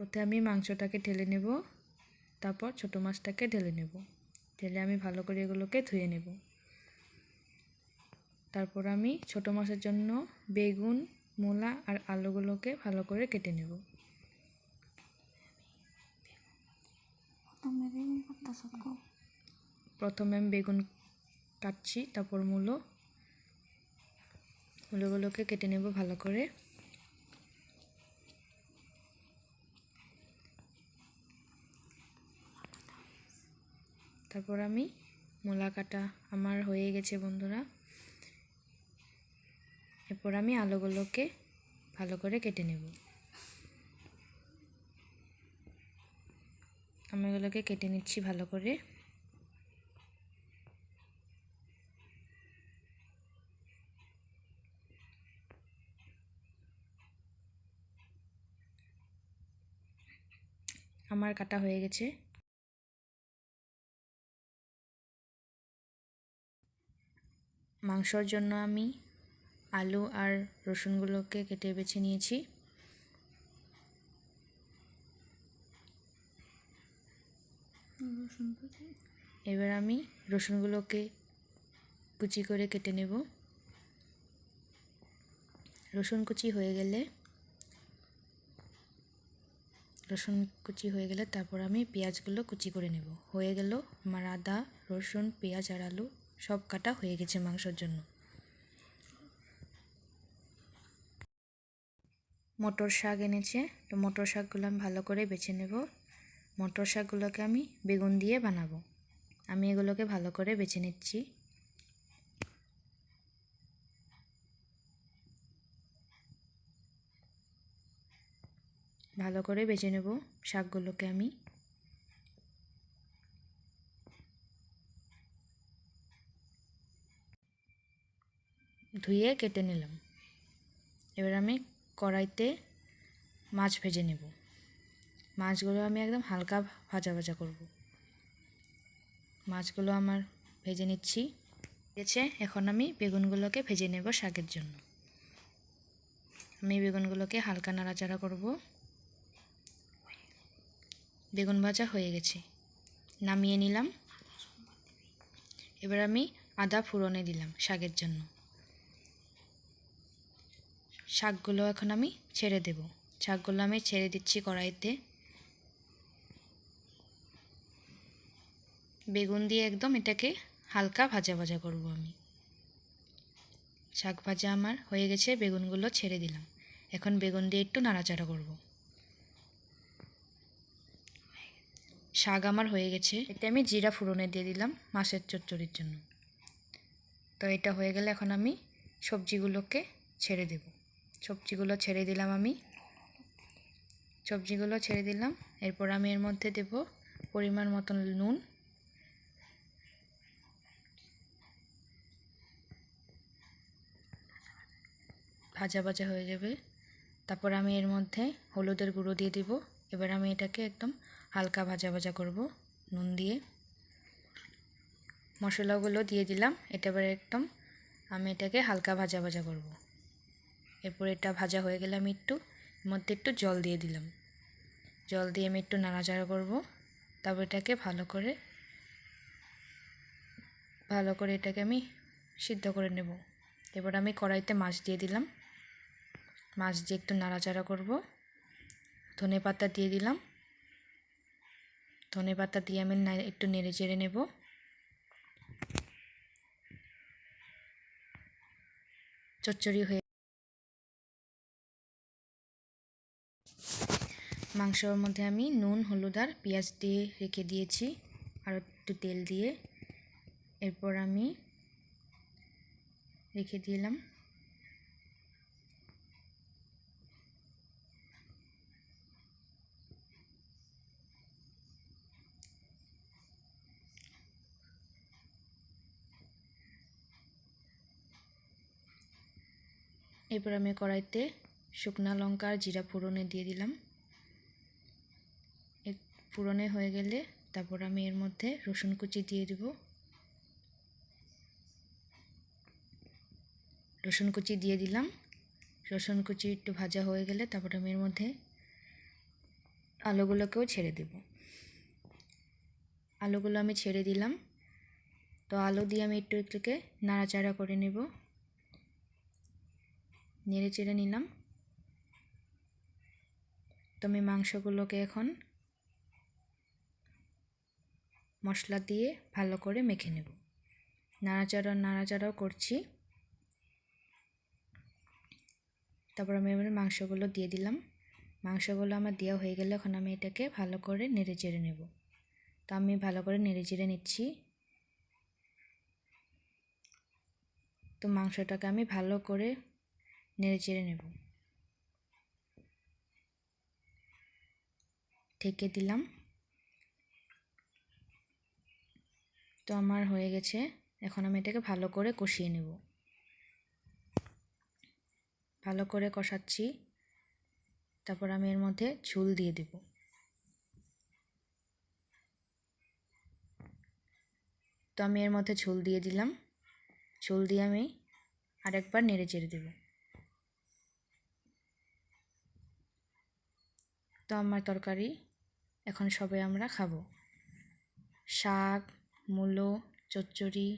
প্রথমে আমি মাংসটাকে ঢেলে নেব তারপর ছোট মাছটাকে ঢেলে নেব। ঢেলে আমি ভালো করে এগুলোকে ধুয়ে নেব। তারপর আমি ছোট মাছের জন্য বেগুন মূলা আর আলুগুলোকে ভালো করে কেটে নেব। প্রথমে আমি বেগুন কাটছি তারপর মূলো। মূলোগুলোকে কেটে নেব ভালো করে। তারপর আমি মূলা কাটা আমার হয়ে গেছে, বন্ধুরা। এরপর আমি আলুগুলোকে ভালো করে কেটে নেব। আমি এগুলোকে কেটে নিচ্ছি ভালো করে। আমার কাটা হয়ে গেছে। মাংসর জন্য আমি আলু আর রসুনগুলোকে কেটে বেছে নিয়েছি। এবার আমি রসুনগুলোকে কুচি করে কেটে নেব। রসুন কুচি হয়ে গেলে, রসুন কুচি হয়ে গেলে তারপর আমি পেঁয়াজগুলো কুচি করে নেব। হয়ে গেল আমার আদা, রসুন, পেঁয়াজ আর আলু। সব কাটা হয়ে গেছে মাংসর জন্য। মটর শাক এনেছে, তো মটর শাকগুলো আমি ভালো করে বেছে নেব। মটর শাকগুলোকে আমি বেগুন দিয়ে বানাবো। আমি এগুলোকে ভালো করে বেছে নিচ্ছি। ভালো করে বেছে নেব শাকগুলোকে আমি। ধুয়ে কেটে নিলাম। এবার আমি কড়াইতে মাছ ভেজে নেব। মাছগুলো আমি একদম হালকা ভাজা ভাজা করব। মাছগুলো আমার ভেজে নিচ্ছি। গেছে এখন আমি বেগুনগুলোকে ভেজে নেব শাকের জন্য। আমি বেগুনগুলোকে হালকা নাড়াচাড়া করব। বেগুন ভাজা হয়ে গেছে। নামিয়ে নিলাম। এবার আমি আদা ফুরনে দিলাম শাকের জন্য। শাকগুলো এখন আমি ছেড়ে দেব। শাকগুলো আমি ছেড়ে দিচ্ছি কড়াইতে। বেগুন দিয়ে একদম এটাকে হালকা ভাজা ভাজা করব আমি। শাক ভাজা আমার হয়ে গেছে, বেগুনগুলো ছেড়ে দিলাম। এখন বেগুন দিয়ে একটু নাড়াচাড়া করব। শাক আমার হয়ে গেছে। এতে আমি জিরা ফুরনে দিয়ে দিলাম মাছের চচ্চড়ির জন্য। তো এটা হয়ে গেলে এখন আমি সবজিগুলোকে ছেড়ে দেব। সবজিগুলো ছেড়ে দিলাম আমি। সবজিগুলো ছেড়ে দিলাম। এরপর আমি এর মধ্যে দেব পরিমাণ মতন নুন। ভাজা ভাজা হয়ে যাবে। তারপর আমি এর মধ্যে হলুদের গুঁড়ো দিয়ে দিব। এবার আমি এটাকে একদম হালকা ভাজা ভাজা করব নুন দিয়ে। মশলাগুলো দিয়ে দিলাম। এটা একদম আমি এটাকে হালকা ভাজা ভাজা করব। এরপর এটা ভাজা হয়ে গেলে আমি একটু মধ্যে একটু জল দিয়ে দিলাম। জল দিয়ে আমি একটু নাড়াচাড়া করব। তারপর এটাকে ভালো করে ভালো করে এটাকে আমি সিদ্ধ করে নেব। এবার আমি কড়াইতে মাছ দিয়ে দিলাম। মাছ দিয়ে একটু নাড়াচাড়া করব। ধনে পাতা দিয়ে দিলাম। ধনে পাতা দিয়ে আমি একটু নেড়ে চেড়ে নেব। চচ্চড়ি হয়ে মাংসর মধ্যে আমি নুন, হলুদ আর পেঁয়াজ দিয়ে রেখে দিয়েছি। আর একটু তেল দিয়ে। এরপর আমি রেখে দিলাম। এরপর আমি কড়াইতে শুকনা লঙ্কা আর জিরা ফোড়নে দিয়ে দিলাম। ফোড়নে হয়ে গেলে তারপর আমি এর মধ্যে রসুন কুচি দিয়ে দেব। রসুন কুচি দিয়ে দিলাম। রসুন কুচি একটু ভাজা হয়ে গেলে তারপর আমি এর মধ্যে আলুগুলোকেও ছেড়ে দেব। আলুগুলো আমি ছেড়ে দিলাম। তো আলু দিয়ে আমি একটু একটুকে নাড়াচাড়া করে নেব। নেড়ে চেড়ে নিলাম। তো আমি মাংসগুলোকে এখন মশলা দিয়ে ভালো করে মেখে নেব। নাড়াচাড়া, নাড়াচাড়াও করছি। তারপর আমি এবার মাংসগুলো দিয়ে দিলাম। মাংসগুলো আমার দেওয়া হয়ে গেলে এখন আমি এটাকে ভালো করে নেড়ে চেড়ে নেব। তো আমি ভালো করে নেড়ে চেড়ে নিচ্ছি। তো মাংসটাকে আমি ভালো করে নেড়ে চেড়ে নেব। ঢেকে দিলাম। তো আমার হয়ে গেছে। এখন আমি এটাকে ভালো করে কষিয়ে নেব। ভালো করে কষাচ্ছি। তারপর আমি এর মধ্যে ঝুল দিয়ে দেব। তো আমি এর মধ্যে ঝোল দিয়ে দিলাম। ঝোল দিয়ে আমি আরেকবার নেড়ে চেড়ে দেব। তো আমার তরকারি এখন সবে আমরা খাব। শাক মূলো, চচ্চড়ি।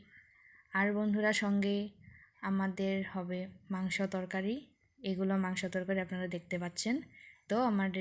আর বন্ধুরা সঙ্গে আমাদের হবে মাংস তরকারি। এগুলো মাংস তরকারি আপনারা দেখতে পাচ্ছেন। তো আমাদের